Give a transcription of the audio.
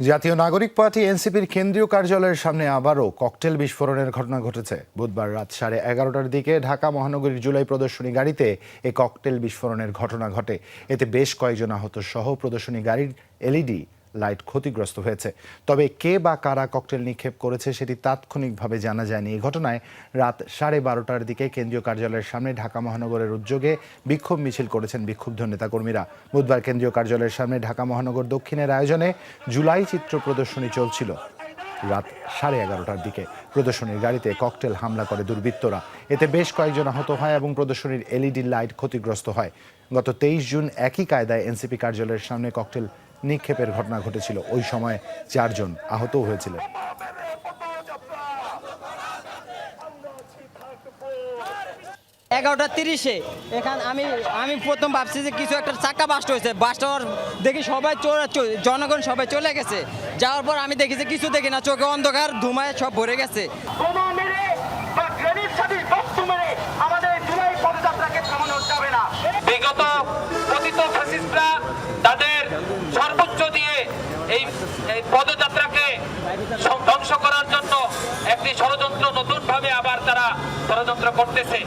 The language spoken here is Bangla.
জাতীয় নাগরিক পার্টি এনসিপির কেন্দ্রীয় কার্যালয়ের সামনে আবারও ককটেল বিস্ফোরণের ঘটনা ঘটেছে। বুধবার রাত সাড়ে এগারোটার দিকে ঢাকা মহানগরীর জুলাই প্রদর্শনী গাড়িতে এ ককটেল বিস্ফোরণের ঘটনা ঘটে। এতে বেশ কয়েকজন আহত সহ প্রদর্শনী গাড়ির এলইডি লাইট ক্ষতিগ্রস্ত হয়েছে। তবে কে বা কারা ককটেল নিক্ষেপ করেছে সেটি তাৎক্ষণিকভাবে জানা যায়নি। এই ঘটনায় রাত সাড়ে বারোটার দিকে কেন্দ্রীয় কার্যালয়ের সামনে ঢাকা মহানগরের উদ্যোগে বিক্ষোভ মিছিল করেছেন বিক্ষুব্ধ নেতাকর্মীরা। বুধবার কেন্দ্রীয় কার্যালয়ের সামনে ঢাকা মহানগর দক্ষিণের আয়োজনে জুলাই চিত্র প্রদর্শনী চলছিল। রাত সাড়ে এগারোটার দিকে প্রদর্শনীর গাড়িতে ককটেল হামলা করে দুর্বৃত্তরা। এতে বেশ কয়েকজন আহত হয় এবং প্রদর্শনীর এলইডি লাইট ক্ষতিগ্রস্ত হয়। গত তেইশ জুন একই কায়দায় এনসিপি কার্যালয়ের সামনে ককটেল নিক্ষেপের ঘটনা ঘটেছিল। ওই সময় চারজন আহত হয়েছিলেন। এগারোটা তিরিশে। এখান আমি আমি প্রথম ভাবছি যে কিছু একটা চাকা বাস্ট হয়েছে। বাস্ট হওয়ার দেখি সবাই জনগণ সবাই চলে গেছে। যাওয়ার পর আমি দেখি যে কিছু দেখি না। চোখে অন্ধকার, ধুমায় সব ভরে গেছে। এই পদযাত্রাকে ধ্বংস করার জন্য একটি ষড়যন্ত্র নতুনভাবে আবার তারা ষড়যন্ত্র করতেছে।